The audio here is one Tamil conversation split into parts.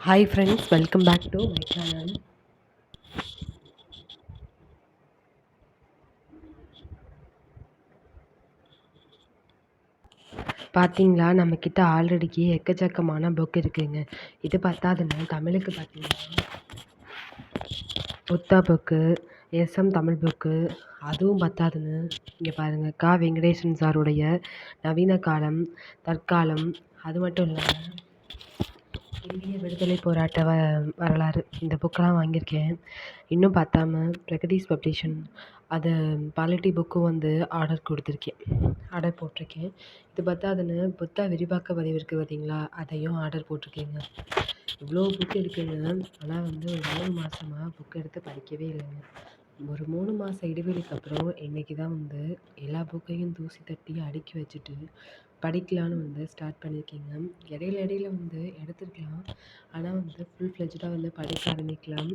Hi friends welcome back to my channel பார்த்தீங்களா நம்மக்கிட்ட ஆல்ரெடிக்கு எக்கச்சக்கமான புக் இருக்குதுங்க இது பத்தாதுன்னு தமிழுக்கு பார்த்தீங்கன்னா புத்தா புக்கு எஸ்எம் தமிழ் புக்கு அதுவும் பத்தாதுன்னு இங்கே பாருங்கள் கா. வெங்கடேசன் சாருடைய நவீன காலம் தற்காலம் அது மட்டும் இல்லாமல் இந்திய விடுதலை போராட்ட வ வரலாறு. இந்த புக்கெல்லாம் வாங்கியிருக்கேன். இன்னும் பத்தாம பிரகதீஷ் பப்ளிஷன் அது பாலிட்டி புக்கும் வந்து ஆர்டர் கொடுத்துருக்கேன். ஆர்டர் போட்டிருக்கேன். இது பத்தாதுன்னு புத்தா விரிவாக்க பதிவு இருக்குது பார்த்தீங்களா? அதையும் ஆர்டர் போட்டிருக்கேங்க. இவ்வளோ புக் இருக்குங்க. ஆனால் வந்து ஒரு மூணு மாதமா புக் எடுத்து படிக்கவே இல்லைங்க. ஒரு மூணு மாத இடைவெளிக்கு அப்புறம் இன்றைக்கி தான் வந்து எல்லா புக்கையும் தூசி தட்டி அடுக்கி வச்சுட்டு படிக்கலான்னு வந்து ஸ்டார்ட் பண்ணியிருக்கீங்க. இடையில இடையில வந்து எடுத்துருக்கலாம். ஆனால் வந்து ஃபுல் ஃப்ளெஜ்டாக வந்து படிக்க ஆரம்பிக்கலாம்.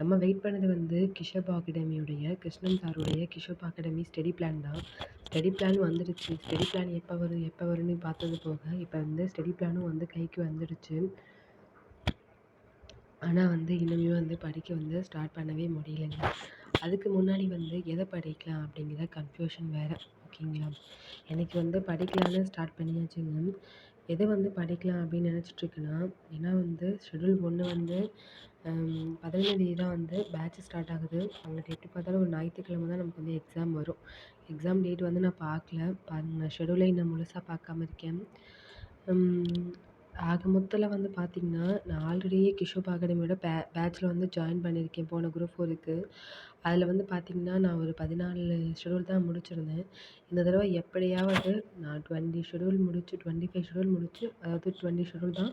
நம்ம வெயிட் பண்ணது வந்து கிஷப் அகாடமியுடைய கிருஷ்ணன் சாருடைய கிஷப் அகாடமி ஸ்டடி பிளான் தான். ஸ்டடி பிளான் வந்துடுச்சு. ஸ்டடி பிளான் எப்போ வரும் எப்போ வரும்னு பார்த்தது போக இப்போ வந்து ஸ்டடி பிளானும் வந்து கைக்கு வந்துடுச்சு. ஆனால் வந்து இன்னுமே வந்து படிக்க வந்து ஸ்டார்ட் பண்ணவே முடியலைங்க. அதுக்கு முன்னாடி வந்து எதை படிக்கலாம் அப்படிங்கிற கன்ஃப்யூஷன் வேறு ஓகேங்களா? எனக்கு வந்து படிக்கலான்னு ஸ்டார்ட் பண்ணியாச்சுங்க. எதை வந்து படிக்கலாம் அப்படின்னு நினச்சிட்ருக்கேன்னா ஏன்னா வந்து ஷெட்யூல் ஒன்று வந்து பதினஞ்சாந்தேதி தான் வந்து பேட்ச் ஸ்டார்ட் ஆகுது. அவங்களுக்கு எப்படி பார்த்தாலும் ஒரு ஞாயிற்றுக்கிழம தான் நமக்கு வந்து எக்ஸாம் வரும். எக்ஸாம் டேட் வந்து நான் பார்க்கல. பாருங்கள் நான் ஷெட்யூலை நான் முழுசாக பார்க்காம இருக்கேன். ஆக மொத்தத்தில் வந்து பார்த்திங்கன்னா நான் ஆல்ரெடியே கிஷோப் அகாடமியோட பே பேட்ச்சில் வந்து ஜாயின் பண்ணியிருக்கேன் போன குரூப் ஃபோருக்கு அதில் வந்து பார்த்திங்கன்னா நான் ஒரு பதினாலு ஷெட்யூல் தான் முடிச்சிருந்தேன். இந்த தடவை எப்படியாவது நான் டுவெண்ட்டி ஷெட்யூல் முடித்து டுவெண்ட்டி ஃபைவ் ஷெடியூல் முடித்து அதாவது டுவெண்ட்டி ஷெடியூல் தான்.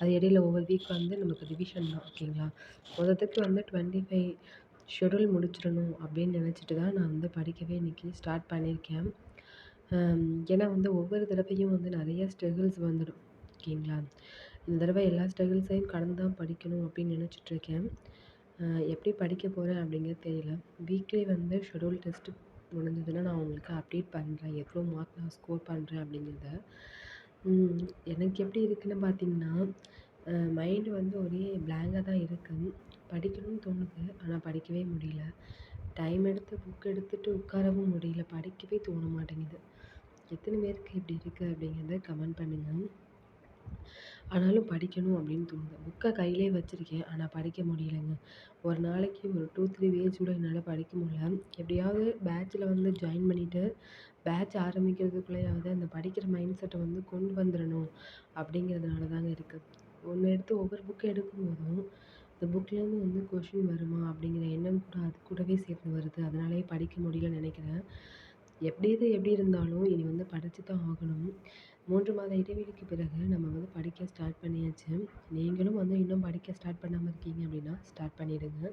அது இடையில ஒவ்வொரு வீக் வந்து நமக்கு ரிவிஷன் தான் ஓகேங்களா மொத்தத்துக்கு வந்து டுவெண்ட்டி ஃபைவ் ஷெட்யூல் முடிச்சிடணும் அப்படின்னு நினச்சிட்டு தான் நான் வந்து படிக்கவே இன்றைக்கி ஸ்டார்ட் பண்ணியிருக்கேன். ஏன்னா வந்து ஒவ்வொரு தடவையும் வந்து நிறைய ஸ்ட்ரகிள்ஸ் வந்துடும். ஓகேங்களா? இந்த தடவை எல்லா ஸ்ட்ரகிள்ஸையும் கடந்து தான் படிக்கணும் அப்படின்னு நினச்சிட்ருக்கேன். எப்படி படிக்க போகிறேன் அப்படிங்கிறது தெரியல. வீக்லி வந்து ஷெட்யூல் டெஸ்ட்டு முடிஞ்சதுன்னா நான் உங்களுக்கு அப்டேட் பண்ணுறேன் எவ்வளோ மார்க் நான் ஸ்கோர் பண்ணுறேன் அப்படிங்கிறத. எனக்கு எப்படி இருக்குதுன்னு பார்த்தீங்கன்னா மைண்டு வந்து ஒரே பிளாங்காக தான் இருக்குது படிக்கணும்னு தோணுது ஆனால் படிக்கவே முடியல. டைம் எடுத்து புக் எடுத்துகிட்டு உட்காரவும் முடியல. படிக்கவே தோண மாட்டேங்குது. எத்தனை பேருக்கு இப்படி இருக்குது அப்படிங்கிறத கமெண்ட் பண்ணுங்கள் ஆனாலும் படிக்கணும் அப்படின்னு தோணுது. புக்கை கையிலே வச்சுருக்கேன். ஆனால் படிக்க முடியலைங்க. ஒரு நாளைக்கு ஒரு டூ த்ரீ பேஜ் கூட என்னால் படிக்க முடியல. எப்படியாவது பேட்ச்சில் வந்து ஜாயின் பண்ணிவிட்டு பேட்ச் ஆரம்பிக்கிறதுக்குள்ளேயாவது அந்த படிக்கிற மைண்ட் செட்டை வந்து கொண்டு வந்துடணும் அப்படிங்கிறதுனால தாங்க இருக்குது ஒன்று எடுத்து ஒவ்வொரு புக்கை எடுக்கும்போதும் இந்த புக்லேருந்து வந்து கொஷின் வருமா அப்படிங்கிற எண்ணம் கூட அது கூடவே சேர்ந்து வருது. அதனாலேயே படிக்க முடியலன்னு நினைக்கிறேன். எப்படி இது எப்படி இருந்தாலும் இனி வந்து படித்து தான் ஆகணும். மூன்று மாத இடைவெளிக்கு பிறகு நம்ம வந்து படிக்க ஸ்டார்ட் பண்ணியாச்சு. நீங்களும் வந்து இன்னும் படிக்க ஸ்டார்ட் பண்ணாமல் இருக்கீங்க அப்படின்னா ஸ்டார்ட் பண்ணிவிடுங்க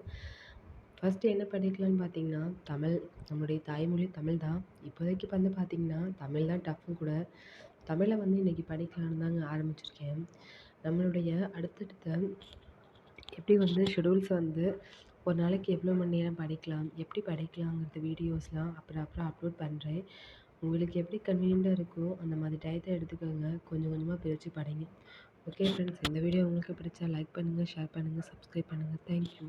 ஃபஸ்ட்டு என்ன படிக்கலான்னு பார்த்தீங்கன்னா தமிழ். நம்மளுடைய தாய்மொழி தமிழ் தான். இப்போதைக்கு வந்து பார்த்திங்கன்னா தமிழ் தான் டஃப்பும் கூட. தமிழை வந்து இன்றைக்கி படிக்கலான்னு தாங்க ஆரம்பிச்சிருக்கேன். நம்மளுடைய அடுத்தடுத்த எப்படி வந்து ஷெடியூல்ஸ் வந்து ஒரு நாளைக்கு எவ்வளோ மணி நேரம் படிக்கலாம் எப்படி படிக்கலாங்கிறது வீடியோஸ்லாம் அப்புறம் அப்புறம் அப்லோட் பண்ணுறேன் உங்களுக்கு எப்படி கன்வீனியண்ட்டாக இருக்கோ அந்த மாதிரி டயத்தை எடுத்துக்கோங்க. கொஞ்சம் கொஞ்சமாக பிரித்து படைங்க ஓகே ஃப்ரெண்ட்ஸ் இந்த வீடியோ உங்களுக்கு பிடிச்சா லைக் பண்ணுங்கள் ஷேர் பண்ணுங்கள் சப்ஸ்கிரைப் பண்ணுங்கள் தேங்க்யூ